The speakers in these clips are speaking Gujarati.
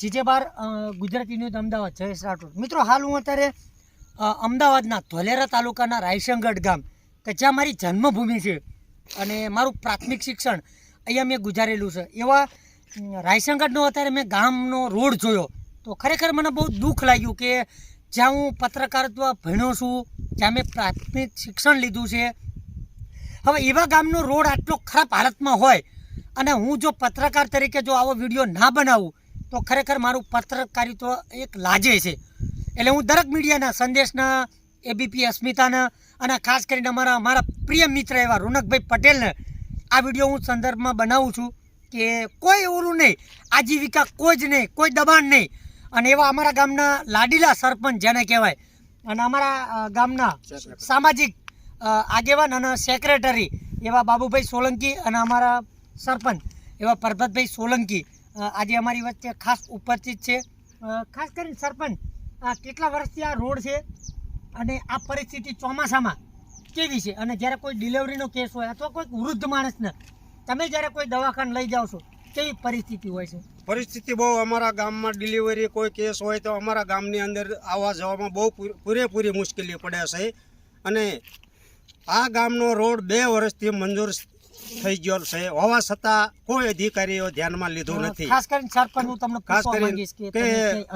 જીજે બાર ગુજરાતી ન્યૂઝ અમદાવાદ, જયેશ રાઠોડ. મિત્રો, હાલ હું અત્યારે અમદાવાદના ધોલેરા તાલુકાના રાયસંગઢ ગામ, કે જ્યાં મારી જન્મભૂમિ છે અને મારું પ્રાથમિક શિક્ષણ અહીંયા મેં ગુજારેલું છે. એવા રાયસંગઢનો અત્યારે મેં ગામનો રોડ જોયો, તો ખરેખર મને બહુ દુઃખ લાગ્યું કે જ્યાં હું પત્રકારત્વ ભણ્યો છું, જ્યાં મેં પ્રાથમિક શિક્ષણ લીધું છે, હવે એવા ગામનો રોડ આટલો ખરાબ હાલતમાં હોય અને હું જો પત્રકાર તરીકે જો આવો વીડિયો ના બનાવું તો ખરેખર મારું પત્રકારિત્વ એક લાજે છે. એટલે હું દરેક મીડિયાના સંદેશના એબીપી અસ્મિતાના અને ખાસ કરીને અમારા મારા પ્રિય મિત્ર એવા રોનકભાઈ પટેલને આ વીડિયો હું સંદર્ભમાં બનાવું છું કે કોઈ ઓલું નહીં આજીવિકા કોઈ જ નહીં કોઈ દબાણ નહીં. અને એવા અમારા ગામના લાડીલા સરપંચ જેને કહેવાય અને અમારા ગામના સામાજિક આગેવાન અને સેક્રેટરી એવા બાબુભાઈ સોલંકી અને અમારા સરપંચ એવા પરબતભાઈ સોલંકી. આજે અમારી વચ્ચે ખાસ ઉપસ્થિત છે. ખાસ કરીને સરપંચ કેટલા વર્ષથી આ રોડ છે અને આ પરિસ્થિતિ ચોમાસામાં કેવી છે? અને જ્યારે કોઈ ડિલિવરીનો કેસ હોય અથવા કોઈ વૃદ્ધ માણસને તમે જ્યારે કોઈ દવાખાને લઈ જાઓ છો, કેવી પરિસ્થિતિ હોય છે? પરિસ્થિતિ બહુ અમારા ગામમાં ડિલિવરી કોઈ કેસ હોય તો અમારા ગામની અંદર આવવા જવામાં બહુ પૂરેપૂરી મુશ્કેલી પડે છે. અને આ ગામનો રોડ બે વર્ષથી મંજૂર થઈ ગયો છે. હોવા છતાં કોઈ અધિકારીઓ ધ્યાનમાં લીધું નથી. ખાસ કરીને સરપંચ હું તમને ખાસ કરીને કે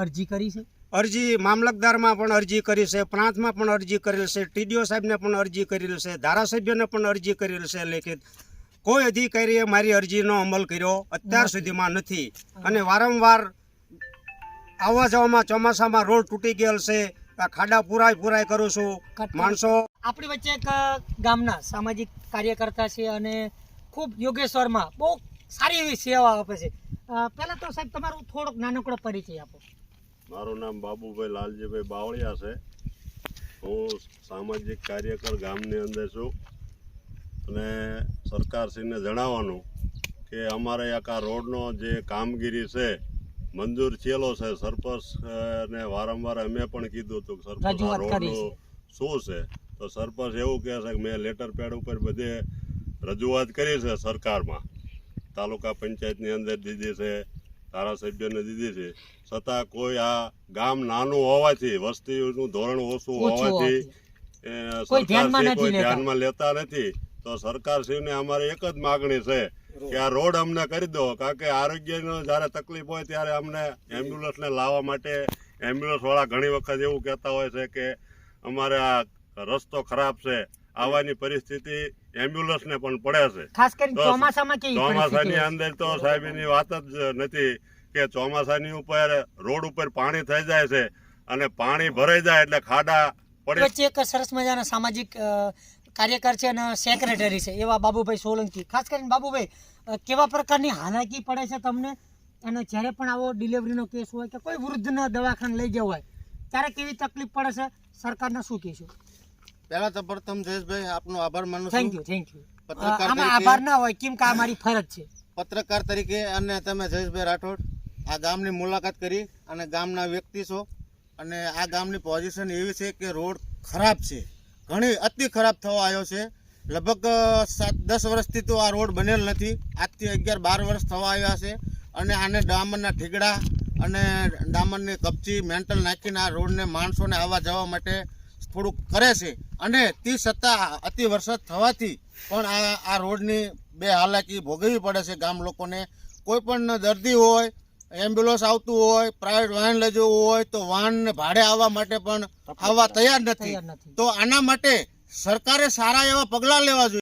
અરજી કરી છે? અરજી મામલતદારમાં પણ અરજી કરી છે પ્રાંતમાં પણ અરજી કરેલ છે ટીડીઓ સાહેબને પણ અરજી કરેલ છે ધારાસભ્યોને પણ અરજી કરેલ છે લેખિત. કોઈ અધિકારીએ મારી અરજીનો અમલ કર્યો અત્યાર સુધીમાં નથી. અને વારંવાર આવવા જવામાં ચોમાસામાં રોડ તૂટી ગયેલ છે ખાડા પુરાય પુરાય કરું છું. માણસો આપણી વચ્ચે એક ગામના સામાજિક કાર્યકર્તા છે અને ખૂબ યોગેશ્વરમાં બહુ સારી એવી સેવા આપે છે. પહેલાં તો સાહેબ તમારું થોડોક નાનકડો પરિચય આપો. મારું નામ બાબુભાઈ લાલજીભાઈ બાવળિયા છે. હું સામાજિક કાર્યકર ગામની અંદર છું. અને સરકારશ્રીને જણાવવાનું કે અમારે એક આ રોડનો જે કામગીરી છે મંજૂર થયેલો છે સરપંચ ને વારંવાર અમે પણ કીધું હતું સરપંચ રોડનું શું છે? તો સરપંચ એવું કહે છે કે મેં લેટર પેડ ઉપર બધે રજૂઆત કરી છે સરકારમાં. તાલુકા પંચાયતની અંદર દીધી છે ધારાસભ્યને દીધી છે છતાં કોઈ આ ગામ નાનું હોવાથી વસ્તીનું ધોરણ ઓછું હોવાથી સરકારશ્રી કોઈ લેતા. ધ્યાનમાં લેતા નથી. તો સરકારશ્રીને અમારી એક જ માગણી છે કે આ રોડ અમને કરી દો કારણ કે આરોગ્યનો જ્યારે તકલીફ હોય ત્યારે અમને એમ્બ્યુલન્સને લાવવા માટે એમ્બ્યુલન્સ વાળા ઘણી વખત એવું કહેતા હોય છે કે અમારે આ રસ્તો ખરાબ છે. આવવાની પરિસ્થિતિ એમ્બ્યુલન્સને પણ પડે છે. ખાસ કરીને ચોમાસામાં કેવી ચોમાસાની અંદર તો સાહેબ એની વાત જ નથી કે ચોમાસાની ઉપર રોડ ઉપર પાણી થઈ જાય છે અને પાણી ભરાઈ જાય એટલે ખાડા પડે એક સરસ મજાના સામાજિક કાર્યકર છે અને સેક્રેટરી છે એવા બાબુભાઈ સોલંકી. ખાસ કરીને બાબુભાઈ કેવા પ્રકારની હાલાકી પડે છે તમને? અને જ્યારે પણ આવો ડિલિવરીનો કેસ હોય કે કોઈ વૃદ્ધના દવાખાને લઈ જવાય હોય ત્યારે કેવી તકલીફ પડે છે? સરકારને શું કહેશું? પહેલા તો પ્રથમ જયેશભાઈ આપનો આભાર માનું થેન્ક યુ થેન્ક યુ પત્રકાર આમાં તરીકે- આભાર ના હોય કેમ કે આ મારી ફરજ છે. પત્રકાર તરીકે અને તમે જયેશભાઈ રાઠોડ આ ગામની મુલાકાત કરી અને ગામના વ્યક્તિ છો. અને આ ગામની પોઝિશન એવી છે કે રોડ ખરાબ છે. ઘણી અતિ ખરાબ થવા આવ્યો છે. લગભગ સાત દસ વર્ષથી તો આ રોડ બનેલ નથી. આજથી અગિયાર બાર વર્ષ થવા આવ્યા છે. અને આને ડામરના ઠીગડા અને ડામરની કપચી મેન્ટલ નાખીને આ રોડને માણસોને આવવા જવા માટે થોડુંક કરે છે. અને તે છતાં અતિ વરસાદ થવાથી પણ આ આ રોડની બે હાલાકી ભોગવવી પડે છે ગામ લોકોને. કોઈ પણ દર્દી હોય એમ્બ્યુલન્સ આવતું હોય પ્રાઇવેટ વાહન લઈ જવું હોય તો વાહનને ભાડે આવવા માટે પણ આવવા તૈયાર નથી. તૈયાર નથી. તો આના માટે સરકારે સારા એવા પગલાં લેવા જોઈએ.